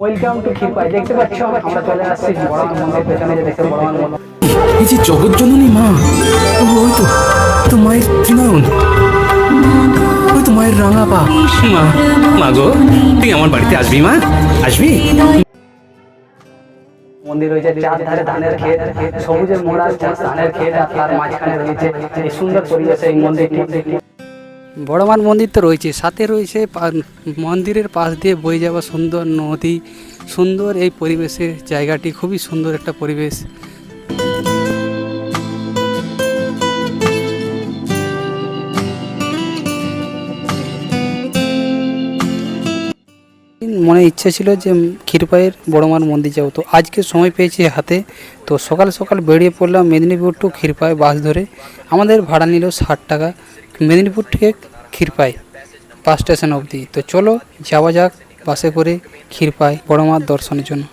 Welcome to খিরপাই দেখতে পাচ্ছ? আমরা চলে আসছি বড় মন্দির পেছনে যে দেখতে বড় মন্দির এই যে জগৎজননী মা ও, ওই তো তো মায়ের ত্রিনয়ন ওই তো মায়ের রাঙা পা। মা মা গো তুই আমার বাড়িতে আসবি মা? আসবি? মন্দির রয়েছে চার ধারে ধানের ক্ষেত সবুজে মোড়া ধানের ক্ষেত আর তার মাঝখানে রয়েছে এই সুন্দর পরিবেশে এই মন্দিরটি। বড়মান মন্দির তো রয়েছে, সাথে রয়েছে মন্দিরের পাশ দিয়ে বয়ে যাওয়া সুন্দর নদী, সুন্দর এই পরিবেশের জায়গাটি, খুবই সুন্দর একটা পরিবেশ। মনে ইচ্ছে ছিল যে ক্ষীরপাইয়ের বড়মার মন্দির যাব, তো আজকে সময় পেয়েছি হাতে, তো সকাল সকাল বেরিয়ে পড়লাম মেদিনীপুর টু ক্ষীরপাই বাস ধরে। আমাদের ভাড়া নিল ষাট টাকা। মেদিনীপুর থেকে ক্ষীরপাই বাস স্টেশন অবধি। তো চলো, যাওয়া যাক বাসে করে ক্ষীরপাই বড়মার দর্শনের জন্য।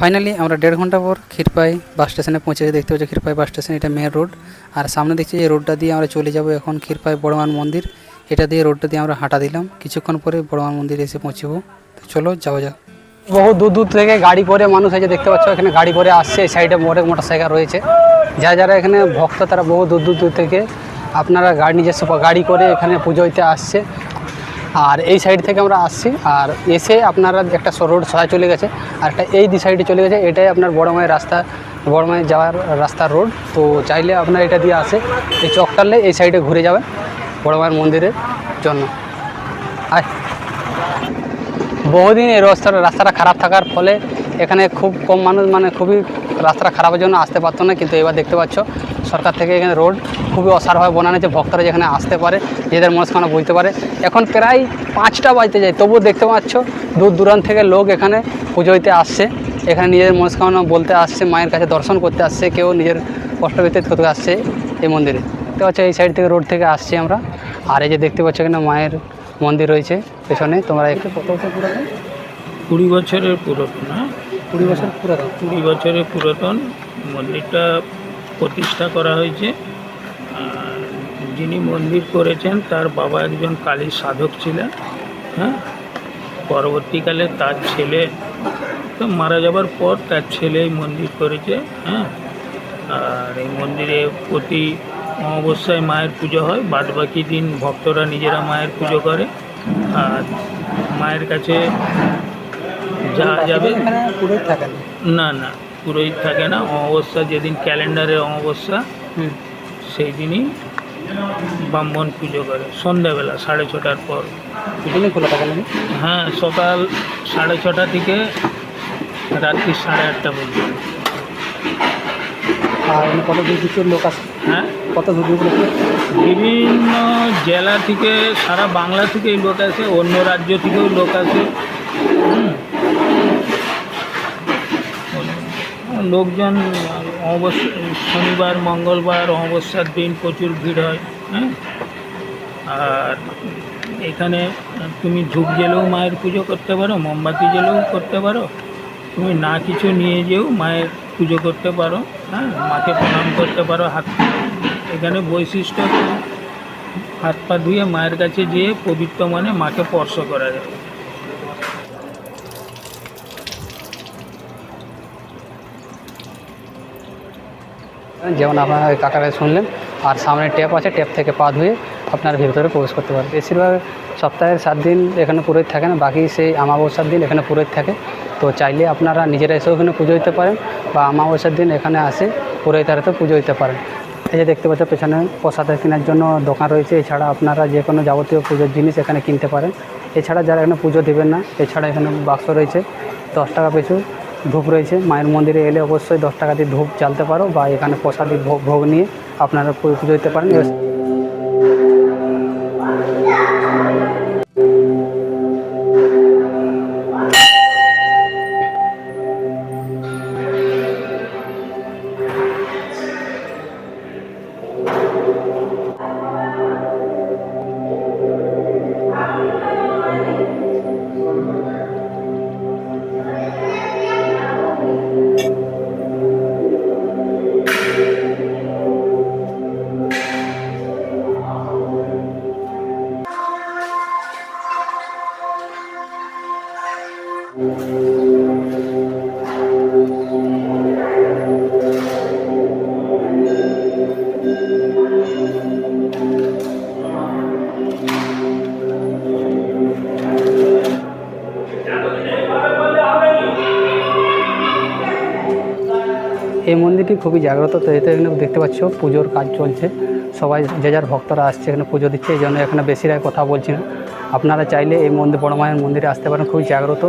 ফাইনালি আমরা দেড় ঘণ্টা পর ক্ষীরপাই বাস স্টেশনে পৌঁছে। দেখতে পাচ্ছি ক্ষীরপাই বাস স্টেশন, এটা মেন রোড আর সামনে দেখছি যে রোডটা দিয়ে আমরা চলে যাব এখন ক্ষীরপাই বড়মান মন্দির। এটা দিয়ে রোডটা দিয়ে আমরা হাঁটা দিলাম। কিছুক্ষণ পরে বড়মান মন্দিরে এসে পৌঁছবো। তো চলো, যাওয়া যাক। বহু দূর দূর থেকে গাড়ি করে মানুষ আছে দেখতে পাচ্ছ, এখানে গাড়ি করে আসছে, এই সাইডে অনেক মোটর সাইকেল রয়েছে। যারা যারা এখানে ভক্ত, তারা বহু দূর দূর দূর থেকে আপনারা গাড়ি নিজস্ব গাড়ি করে এখানে পুজো দিতে আসছে। আর এই সাইড থেকে আমরা আসছি, আর এসে আপনারা একটা রোড সহায় চলে গেছে, আর একটা এই দি সাইডে চলে গেছে, এটাই আপনার বড় মায়ের রাস্তা, বড় মায়ের যাওয়ার রাস্তার রোড। তো চাইলে আপনার এটা দিয়ে আসে, এই চক টানলে এই সাইডে ঘুরে যাবেন, বড় মায়ের মন্দিরের জন্য। আয়। বহুদিন এই রাস্তাটা রাস্তাটা খারাপ থাকার ফলে এখানে খুব কম মানুষ মানে খুবই রাস্তাটা খারাপের জন্য আসতে পারতো না। কিন্তু এবার দেখতে পাচ্ছ, সরকার থেকে এখানে রোড খুবই অসারভাবে বানানো হয়েছে ভক্তরা যেখানে আসতে পারে, নিজেদের মনস্কামনা বুঝতে পারে। এখন প্রায় পাঁচটা বাজতে যায়, তবুও দেখতে পাচ্ছ, দূর দূরান্ত থেকে লোক এখানে পুজো দিতে আসছে। এখানে নিজের মনস্কামনা বলতে আসছে, মায়ের কাছে দর্শন করতে আসছে, কেউ নিজের কষ্ট ব্যতীত করতে আসছে এই মন্দিরে। দেখতে পাচ্ছ, এই সাইড থেকে রোড থেকে আসছি আমরা। আর এই যে দেখতে পাচ্ছ এখানে মায়ের মন্দির রয়েছে পেছনে তোমরা একটু কত বছর পুরাতন? কুড়ি বছরের পুরাতন হ্যাঁ? কুড়ি বছর পুরাতন। কুড়ি বছরের পুরাতন মন্দিরটা প্রতিষ্ঠা করা হয়েছে। আর যিনি মন্দির করেছেন তার বাবা একজন কালীর সাধক ছিলেন হ্যাঁ? পরবর্তীকালে তার ছেলে তো মারা যাবার পর তার ছেলে মন্দির করেছে হ্যাঁ? আর এই মন্দিরে প্রতি অমাবস্যায় মায়ের পুজো হয় বাদ বাকি দিন ভক্তরা নিজেরা মায়ের পুজো করে। আর মায়ের কাছে যা যাবে থাকেন না না পুরোহিত থাকে না। অমাবস্যা যেদিন ক্যালেন্ডারে অমাবস্যা হুম। সেই দিনই ব্রাহ্মণ পুজো করে। সন্ধ্যাবেলা সাড়ে ছটার পর এখানে খোলা থাকে হ্যাঁ সকাল সাড়ে ছটা থেকে রাত্রি সাড়ে আটটা পর্যন্ত। আর কত দূর দূর লোক আছে হ্যাঁ? কত দূর দূর লোক বিভিন্ন জেলা থেকে সারা বাংলা থেকেই লোক আসে অন্য রাজ্য থেকেও লোক আসে। লোকজন অমাবস্যা শনিবার মঙ্গলবার অমাবস্যার দিন প্রচুর ভিড় হয় হ্যাঁ? আর এখানে তুমি ধূপ জেলেও মায়ের পুজো করতে পারো মোমবাতি জেলেও করতে পারো। তুমি না কিছু নিয়ে যেও, মায়ের পুজো করতে পারো হ্যাঁ মাকে প্রণাম করতে পারো, হাত এখানে বৈশিষ্ট্য হাত পা ধুয়ে মায়ের কাছে যেয়ে পবিত্র মানে মাকে স্পর্শ করা যাবে যেমন আপনারা কাকারে শুনলেন, আর সামনে ট্যাপ আছে, ট্যাপ থেকে পা ধুয়ে আপনার ভেতরে প্রবেশ করতে পারেন বেশিরভাগ সপ্তাহের সাত দিন এখানে পুরোহিত থাকে না, বাকি সেই আমাবস্যার দিন এখানে পুরোহিত থাকে। তো চাইলে আপনারা নিজেরা এসেও এখানে পুজো দিতে পারেন বা আমাবস্যার দিন এখানে আসে পুরোহিতের হাতে পুজো দিতে পারেন। এই যে দেখতে পাচ্ছ পেছনে প্রসাদের কেনার জন্য দোকান রয়েছে। এছাড়া আপনারা যে কোনো যাবতীয় পুজোর জিনিস এখানে কিনতে পারেন। এছাড়া যারা এখানে পুজো দেবেন না, এছাড়া এখানে বাক্স রয়েছে, দশ টাকা পিছু ধূপ রয়েছে। মায়ের মন্দিরে এলে অবশ্যই দশ টাকা দিয়ে ধূপ জ্বালতে পারো বা এখানে প্রসাদি ভোগ ভোগ নিয়ে আপনারা পুজো দিতে পারেন। এবার খুবই জাগ্রত, তো এতে এখানে দেখতে পাচ্ছ পুজোর কাজ চলছে। সবাই যে যার ভক্তরা আসছে, এখানে পুজো দিচ্ছে, এই জন্য এখানে বেশিরাই কথা বলছি না আপনারা চাইলে এই মন্দির, বড় মায়ের মন্দিরে আসতে পারেন, খুবই জাগ্রত।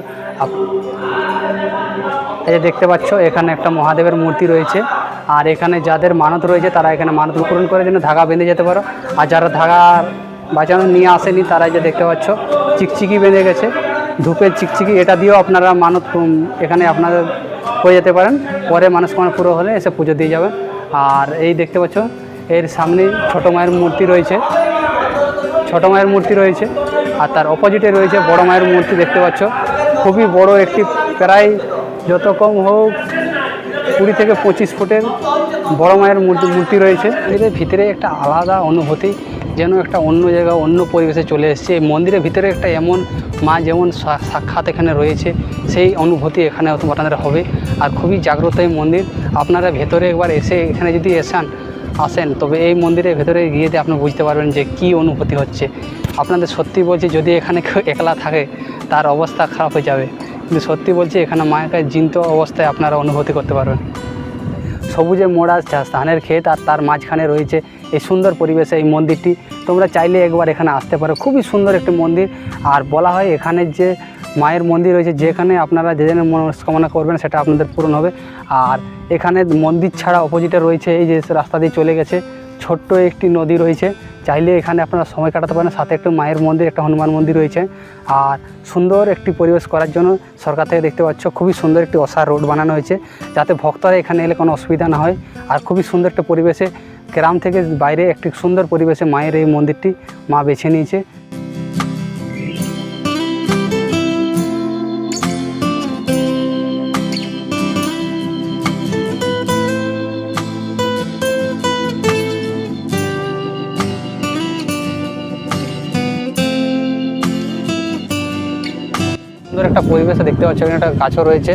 এই দেখতে পাচ্ছ, এখানে একটা মহাদেবের মূর্তি রয়েছে। আর এখানে যাদের মানত রয়েছে, তারা এখানে মানত পূরণ করে জন্য ধাগা বেঁধে যেতে পারো। আর যারা ধাগা বাঁচানো নিয়ে আসেনি, তারা যে দেখতে পাচ্ছ, চিকচিকি বেঁধে গেছে। ধূপের চিকচিকি, এটা দিয়েও আপনারা মানত এখানে আপনাদের হয়ে যেতে পারেন। পরে মানুষকামনা পুরো হলে এসে পুজো দিয়ে যাবেন আর এই দেখতে পাচ্ছ, এর সামনে ছোটো মায়ের মূর্তি রয়েছে। ছোটো মায়ের মূর্তি রয়েছে আর তার অপোজিটে রয়েছে বড় মায়ের মূর্তি দেখতে পাচ্ছ। খুবই বড় একটি প্রায় যত কম হোক কুড়ি থেকে পঁচিশ ফুটের বড় মায়ের মূর্তি মূর্তি রয়েছে। এদের ভিতরে একটা আলাদা অনুভূতি, যেন একটা অন্য জায়গা, অন্য পরিবেশে চলে এসেছে। এই মন্দিরের ভিতরে একটা এমন মা যেমন সাক্ষাৎ এখানে রয়েছে, সেই অনুভূতি এখানে আপনাদের হবে। আর খুবই জাগ্রত এই মন্দির। আপনারা ভেতরে একবার এসে এখানে যদি এসান, আসেন, তবে এই মন্দিরের ভেতরে গিয়ে আপনি বুঝতে পারবেন যে কি অনুভূতি হচ্ছে। আপনাদের সত্যি বলছি, যদি এখানে একলা থাকে, তার অবস্থা খারাপ হয়ে যাবে। কিন্তু সত্যি বলছি, এখানে মায়ের কাছে জিন্ত অবস্থায় আপনারা অনুভূতি করতে পারবেন। সবুজে মোড়া ধানের ক্ষেত আর তার মাঝখানে রয়েছে এই সুন্দর পরিবেশে এই মন্দিরটি। তোমরা চাইলে একবার এখানে আসতে পারো। খুবই সুন্দর একটি মন্দির। আর বলা হয় এখানে যে মায়ের মন্দির রয়েছে, যেখানে আপনারা যে যেন মনস্কামনা করবেন সেটা আপনাদের পূরণ হবে। আর এখানে মন্দির ছাড়া অপোজিটে রয়েছে, এই যে রাস্তা দিয়ে চলে গেছে, ছোট্ট একটি নদী রয়েছে। চাইলে এখানে আপনারা সময় কাটাতে পারেন। সাথে একটু মায়ের মন্দির, একটা হনুমান মন্দির রয়েছে। আর সুন্দর একটি পরিবেশ করার জন্য সরকার থেকে দেখতে পাচ্ছ, খুবই সুন্দর একটি অসার রোড বানানো হয়েছে, যাতে ভক্তরা এখানে এলে কোনো অসুবিধা না হয়। আর খুবই সুন্দর একটা পরিবেশে গ্রাম থেকে বাইরে একটি সুন্দর পরিবেশে মায়ের এই মন্দিরটি মা বেছে নিয়েছে। একটা পরিবেশে দেখতে পাচ্ছ, এখানে একটা গাছও রয়েছে,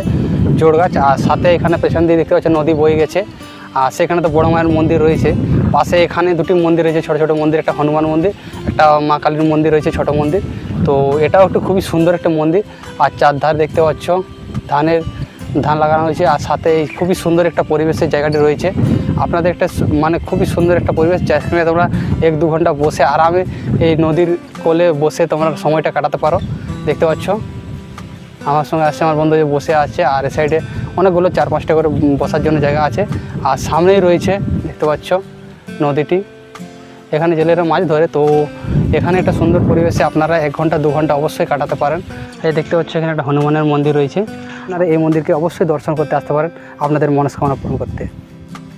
জোড় গাছ, আর সাথে এখানে পেছন দিয়ে দেখতে পাচ্ছ নদী বয়ে গেছে, আর সেখানে তো বড় মায়ের মন্দির রয়েছে, পাশে এখানে দুটি মন্দির রয়েছে, ছোটো ছোটো মন্দির, একটা হনুমান মন্দির, একটা মা কালীর মন্দির রয়েছে, ছোটো মন্দির, তো এটাও একটু খুবই সুন্দর একটা মন্দির, আর চারধার দেখতে পাচ্ছ, ধানের ধান লাগানো হয়েছে, আর সাথে খুবই সুন্দর একটা পরিবেশের জায়গাটি রয়েছে, আপনাদের একটা মানে খুবই সুন্দর একটা পরিবেশ যেখানে তোমরা এক দু ঘণ্টা বসে আরামে এই নদীর কোলে বসে তোমরা সময়টা কাটাতে পারো, দেখতে পাচ্ছ। আমার সঙ্গে আসছে, আমার বন্ধু বসে আছে, আর এ সাইডে অনেকগুলো চার পাঁচটা করে বসার জন্য জায়গা আছে। আর সামনেই রয়েছে, দেখতে পাচ্ছ, নদীটি। এখানে জেলেরা মাছ ধরে, তো এখানে একটা সুন্দর পরিবেশে আপনারা এক ঘণ্টা, দু ঘণ্টা অবশ্যই কাটাতে পারেন। এই দেখতে পাচ্ছ, এখানে একটা হনুমানের মন্দির রয়েছে। আপনারা এই মন্দিরকে অবশ্যই দর্শন করতে আসতে পারেন, আপনাদের মনস্কামনা পূরণ করতে।